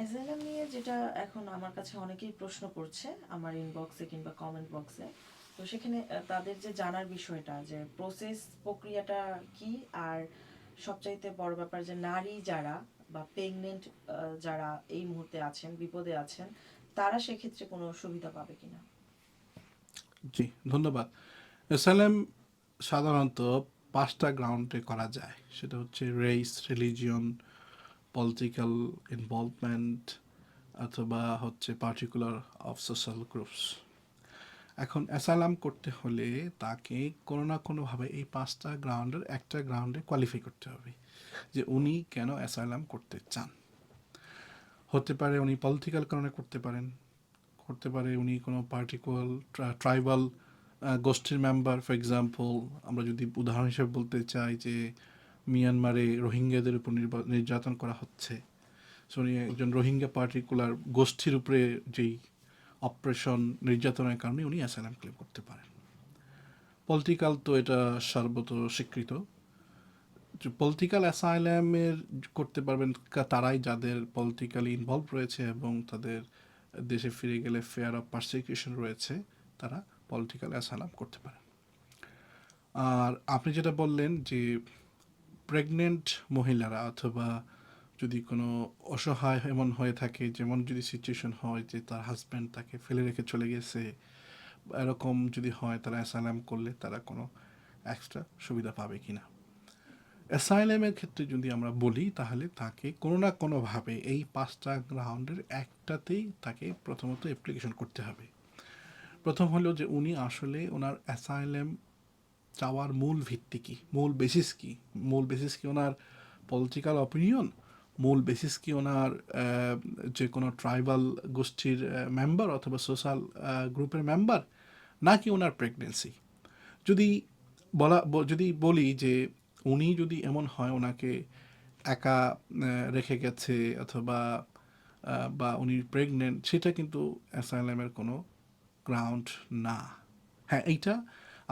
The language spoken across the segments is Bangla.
অ্যাজাইলাম নিয়ে যেটা এখন আমার কাছে অনেকেই প্রশ্ন করছে, আমার ইনবক্সে কিংবা কমেন্ট বক্সে তো সেখানে তাদের যে জানার বিষয়টা, যে প্রসেস প্রক্রিয়াটা কি, আর সবচাইতে বড় ব্যাপার যে নারী যারা বা প্রেগনেন্ট যারা এই মুহূর্তে আছেন, বিপদে আছেন, তারা সেক্ষেত্রে কোনো সুবিধা পাবে কিনা? জি, ধন্যবাদ। এসএলএম সাধারণত পাঁচটা গ্রাউন্ডে করা যায়। সেটা হচ্ছে রেস রিলিজিয়ন পলিটিক্যাল ইনভলভমেন্ট অথবা হচ্ছে পার্টিকুলার অফ সোশ্যাল গ্রুপস এখন অ্যাসাইলাম করতে হলে তাকে কোনো না কোনোভাবে এই পাঁচটা গ্রাউন্ডের একটা গ্রাউন্ডে কোয়ালিফাই করতে হবে যে উনি কেন অ্যাসাইলাম করতে চান। হতে পারে উনি পলিটিক্যাল কারণে করতে পারেন, করতে পারে উনি কোনো পার্টিকুলার ট্রাইবাল গোষ্ঠীর মেম্বার ফর এক্সাম্পল আমরা যদি উদাহরণ হিসেবে বলতে চাই যে মিয়ানমারে রোহিঙ্গাদের উপর নির্যাতন করা হচ্ছে। সো একজন রোহিঙ্গা পার্টিকুলার গোষ্ঠীর উপরে যেই অপারেশন নির্যাতনের কারণে উনি অ্যাসাইলাম ক্লেম করতে পারেন। পলিটিক্যাল তো এটা সর্বত স্বীকৃত পলিটিক্যাল অ্যাসাইলামের করতে পারবেন তারাই যাদের পলিটিক্যালি ইনভলভ রয়েছে এবং তাদের দেশে ফিরে গেলে ফেয়ার অফ পার্সিকিউশন রয়েছে, তারা পলিটিক্যাল অ্যাসাইলাম করতে পারেন। আর আপনি যেটা বললেন যে প্রেগনেন্ট মহিলারা অথবা যদি কোনো অসহায় এমন হয়ে থাকে, যেমন যদি সিচুয়েশন হয় যে তার হাজব্যান্ড তাকে ফেলে রেখে চলে গেছে, এরকম যদি হয় তারা অ্যাসাইলাম করলে তারা কোনো এক্সট্রা সুবিধা পাবে কি না অ্যাসাইলামের ক্ষেত্রে যদি আমরা বলি, তাহলে তাকে কোনো না কোনোভাবে এই পাঁচটা গ্রাউন্ডের একটাতেই তাকে প্রথমত অ্যাপ্লিকেশন করতে হবে। প্রথম হলো যে উনি আসলে ওনার অ্যাসাইলাম চাওয়ার মূল ভিত্তি কী? মূল বেসিস কী? মূল বেসিস কি ওনার পলিটিক্যাল অপিনিয়ন মূল বেসিস কি ওনার যে কোনো ট্রাইবাল গোষ্ঠীর মেম্বার অথবা সোশ্যাল গ্রুপের মেম্বার নাকি ওনার প্রেগনেন্সি যদি বলা যদি বলি যে উনি যদি এমন হয় ওনাকে একা রেখে গেছে অথবা বা উনি প্রেগনেন্ট সেটা কিন্তু অ্যাসাইলামের কোনো গ্রাউন্ড না। হ্যাঁ এইটা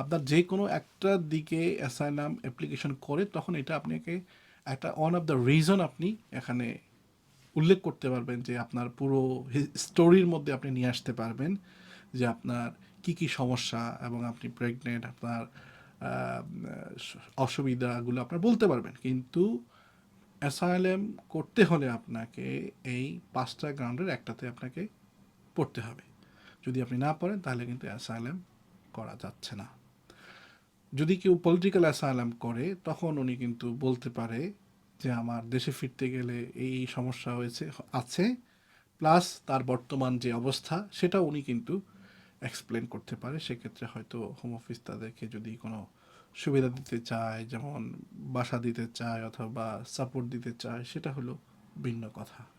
আপনার যে কোনো একটা দিকে অ্যাসাইলাম অ্যাপ্লিকেশন করে, তখন এটা আপনাকে একটা ওয়ান অফ দ্য রিজন আপনি এখানে উল্লেখ করতে পারবেন যে আপনার পুরো স্টোরির মধ্যে আপনি নিয়ে আসতে পারবেন যে আপনার কি কি সমস্যা এবং আপনি প্রেগনেন্ট আপনার অসুবিধাগুলো আপনার বলতে পারবেন। কিন্তু অ্যাসাইলেম করতে হলে আপনাকে এই পাঁচটা গ্রাউন্ডের একটাতে আপনাকে পড়তে হবে। যদি আপনি না পড়েন, তাহলে কিন্তু অ্যাসাইলেম করা যাচ্ছে না। যদি কেউ পলিটিক্যাল অ্যাসাইলাম করে, তখন উনি কিন্তু বলতে পারে যে আমার দেশে ফিরতে গেলে এই সমস্যা হয়েছে, আছে। প্লাস তার বর্তমান যে অবস্থা সেটা উনি কিন্তু এক্সপ্লেন করতে পারে। সেক্ষেত্রে হয়তো হোম অফিস তাদেরকে যদি কোনো সুবিধা দিতে চায়, যেমন বাসা দিতে চায় অথবা সাপোর্ট দিতে চায়, সেটা হলো ভিন্ন কথা।